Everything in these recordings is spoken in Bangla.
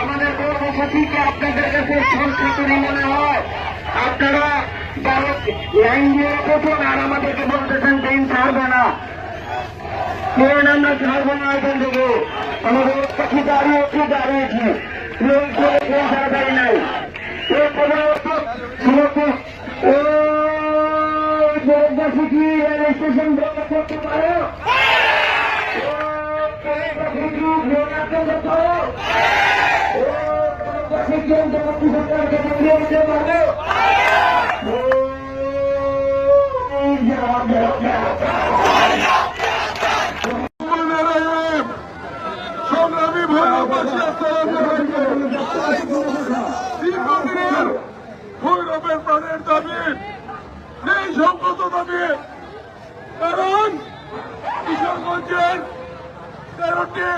আমাদের কর্মসাথীকে আপনাদের কাছে সংস্কৃতি মনে হয়। আপনারা লাইন দিয়ে রেখেছেন আর আমাদেরকে বলতেছেন ট্রেন ছাড়বে না। ট্রেন আমরা ছাড়বো না এখান থেকে। আমাদের পাখি দাঁড়িয়েছি দাঁড়িয়েছি। ট্রেন ছেড়ে ট্রেন ছাড়া নাই। এই প্রধানত কি রেল স্টেশন করতে পারো? কি জগৎবাসী সরকারকে বন্ধ করতে পারো ওই জবাব দেওয়া সংগ্রামী ভৈরবাসী দীর্ঘদিনের ভৈরবের প্রাণের দাবি সেই কারণ কিশোরগঞ্জের তেরোটি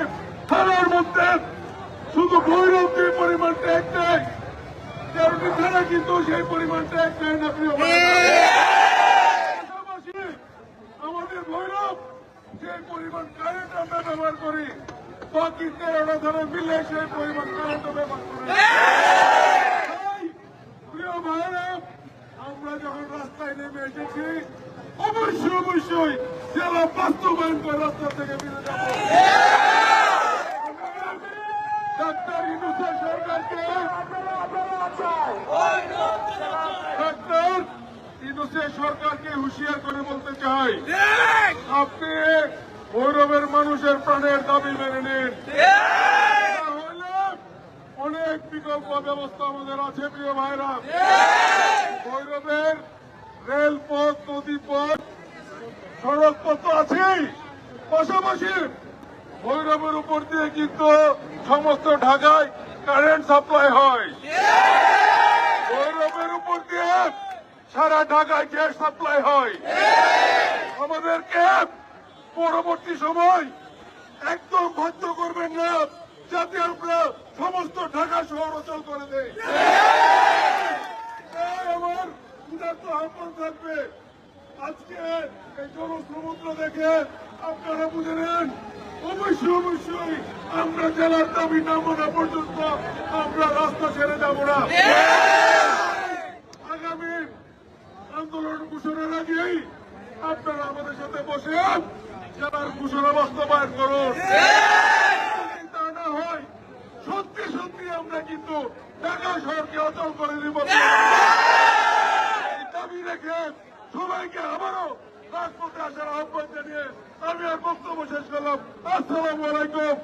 থানার মধ্যে শুধু ভৈরব যে পরিমাণ ট্যাগ নেয় তেরোটি থানা কিন্তু সেই পরিমাণ ট্যাগ নেয় না আমাদের ভৈরব যে পরিমাণ কারেন্ট আমরা ব্যবহার করি। বাকি তেরোটা ধরে মিলে সেই পরিমাণ কারেন্ট ব্যবহার করি। প্রিয় ভাইরা, আমরা যখন রাস্তায় নেমে এসেছি, অবশ্যই অবশ্যই জেলা বাস্তবায়ন করে রাস্তা থেকে ফিরে যাব। ডাক্তার সরকারকে ডাক্তার সরকারকে হুঁশিয়ার করে বলতে চাই আপনি ভৈরবের মানুষের প্রাণের দাবি মেনে নিন। অনেক বিকল্প ব্যবস্থা আমাদের আছে প্রিয় ভাইরা। ভৈরবের রেলপথ নদীপথ সড়ক পথ তো আছেই। পাশাপাশি ভৈরবের উপর দিয়ে কিন্তু সমস্ত ঢাকায় কারেন্ট সাপ্লাই হয়। ভৈরবের উপর দিয়ে সারা ঢাকায় গ্যাস সাপ্লাই হয়। আমাদেরকে পরবর্তী সময় একদম বাধ্য করবেন না, যাতে আমরা সমস্ত ঢাকা শহর অচল করে দেয় আমার উদার্ত আহ্বান থাকবে। আজকে এই জনসমুদ্র দেখে আপনারা বুঝে নেন, অবশ্যই অবশ্যই আমরা জেলার দাবি না পর্যন্ত আমরা রাস্তা ছেড়ে যাব না। আগামী আন্দোলন ঘোষণার আগেই আপনারা আমাদের সাথে বসে জেলার ঘোষণা বাস্তবায়ন করুন। তা না হয়, সত্যি সত্যি আমরা কিন্তু ঢাকা শহরকে অচল করে দিব। সবাইকে আবারও রাজপথে আসার আহ্বান জানিয়ে আমি আর বক্তব্য শেষ করলাম। আসসালামু আলাইকুম।